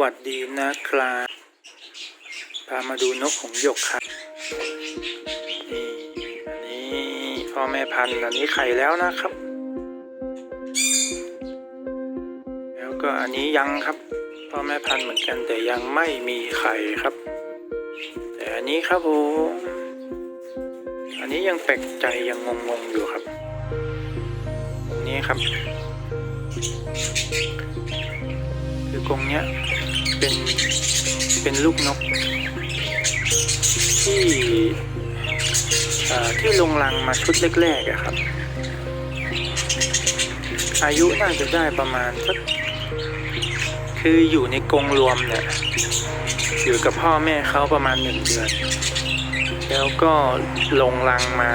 วัสดีนะครับพามาดูนกของส์หยกครับนี่อันนี้พ่อแม่พันธุ์อันนี้ไข่แล้วนะครับ แล้วก็อันนี้ยังครับพ่อแม่พันธุ์เหมือนกันแต่ยังไม่มีไข่ครับ แต่อันนี้ครับผมอันนี้ยังแปลกใจยังงงๆอยู่ครับตรงนี้ครับ คือกรงเนี้ยเป็นเป็นลูกนก ที่ที่ลงรังมาชุดแรกๆอะครับ อายุน่าจะได้ประมาณสักคืออยู่ในกรงรวมเนี่ยอยู่กับพ่อแม่เขาประมาณหนึ่งเดือนแล้วก็ลงรังมา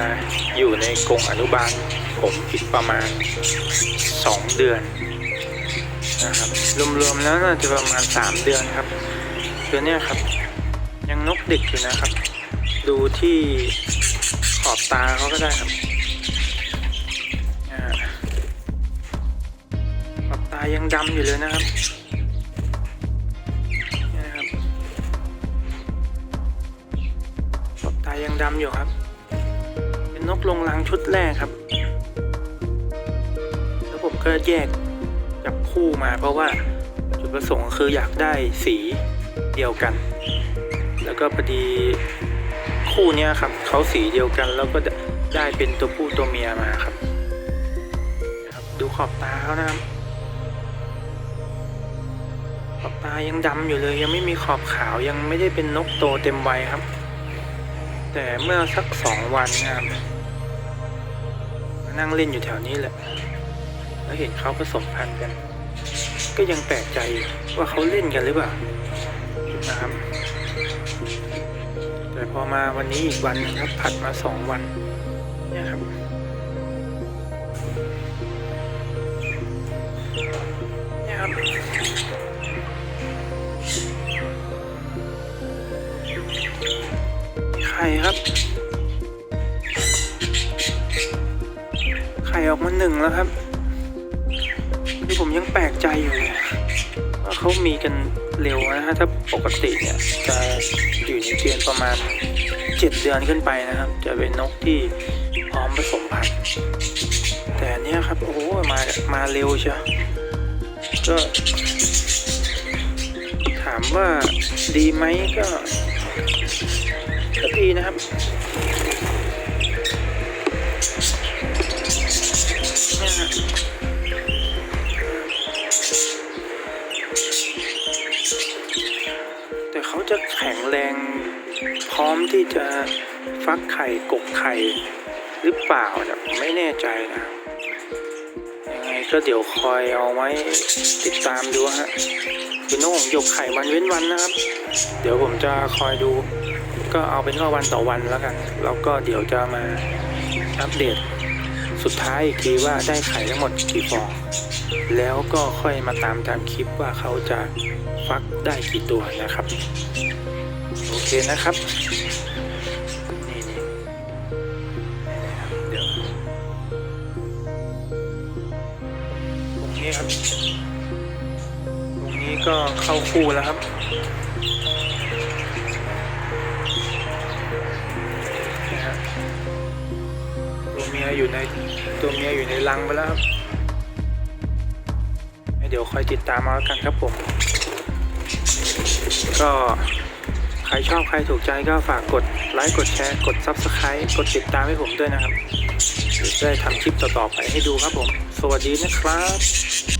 อยู่ในกรงอนุบาลผมอีกประมาณสองเดือน นะครับรวมๆแล้วน่าจะประมาณสามเดือนครับ ตัวเนี้ยครับ ยังนกเด็กอยู่นะครับ ดูที่ขอบตาเขาก็ได้ครับขอบตายังดำอยู่เลยนะครับนะครับขอบตายังดำอยู่ครับ เป็นนกลงรังชุดแรกครับ แล้วผมก็แยก จับคู่มาเพราะว่าจุดประสงค์คืออยากได้สีเดียวกัน แล้วก็พอดีคู่เนี้ยครับเขาสีเดียวกัน แล้วก็ได้เป็นตัวผู้ตัวเมียมาครับครับดูขอบตาเขานะครับขอบตายังดำอยู่เลย ยังไม่มีขอบขาวยังไม่ได้เป็นนกโตเต็มวัยครับ แต่เมื่อสักสองวันนะครับมนั่งเล่นอยู่แถวนี้แหละ แล้วเห็นเขาผสมพันธุ์กัน ก็ยังแปลกใจว่าเขาเล่นกันหรือเปล่านะครับ แต่พอมาวันนี้อีกวันครับผัดมาสองวันเนี่ยครับเนี่ยครับไข่ครับไข่ออกมาหนึ่งแล้วครับ ที่ผมยังแปลกใจอยู่เลยว่าเขามีกันเร็วนะฮะถ้าปกติเนี่ยจะอยู่ในเกณฑ์ประมาณเจ็ดเดือนขึ้นไปนะครับ จะเป็นนกที่พร้อมผสมพันธุ์แต่เนี้ยครับโอ้โหมามาเร็วเชียวก็ถามว่าดีไหมก็ก็ดีนะครับ แข็งพร้อมที่จะฟักไข่กกไข่หรือเปล่าเนี่ยไม่แน่ใจนะยังไงก็เดี๋ยวคอยเอาไว้ติดตามดูฮะคือนกของหยกไข่วันเว้นวันนะครับ เดี๋ยวผมจะคอยดู ก็เอาเป็นว่าวันต่อวันแล้วกัน แล้วก็เดี๋ยวจะมาอัปเดต สุดท้ายอีกทีว่าได้ไข่ทั้งหมดกี่ฟอง แล้วก็ค่อยมาตามตามคลิปว่าเขาจะฟักได้กี่ตัวนะครับ โอเคนะครับนี่นี่นี่ครับเดี๋ยวตรงนี้ครับตรงนี้ก็เข้าคู่แล้วครับตัวเมียอยู่ในตัวเมียอยู่ในรังไปแล้วครับเดี๋ยวคอยติดตามมาแล้วกันครับผม ก็ รชอบใครถูกใจก็ฝากกดไลค์กดแชร์กด Subscribe กดติดตามให้ผมด้วยนะครับจะได้ทำคลิปต่อๆไปให้ดูครับผม สวัสดีนะครับ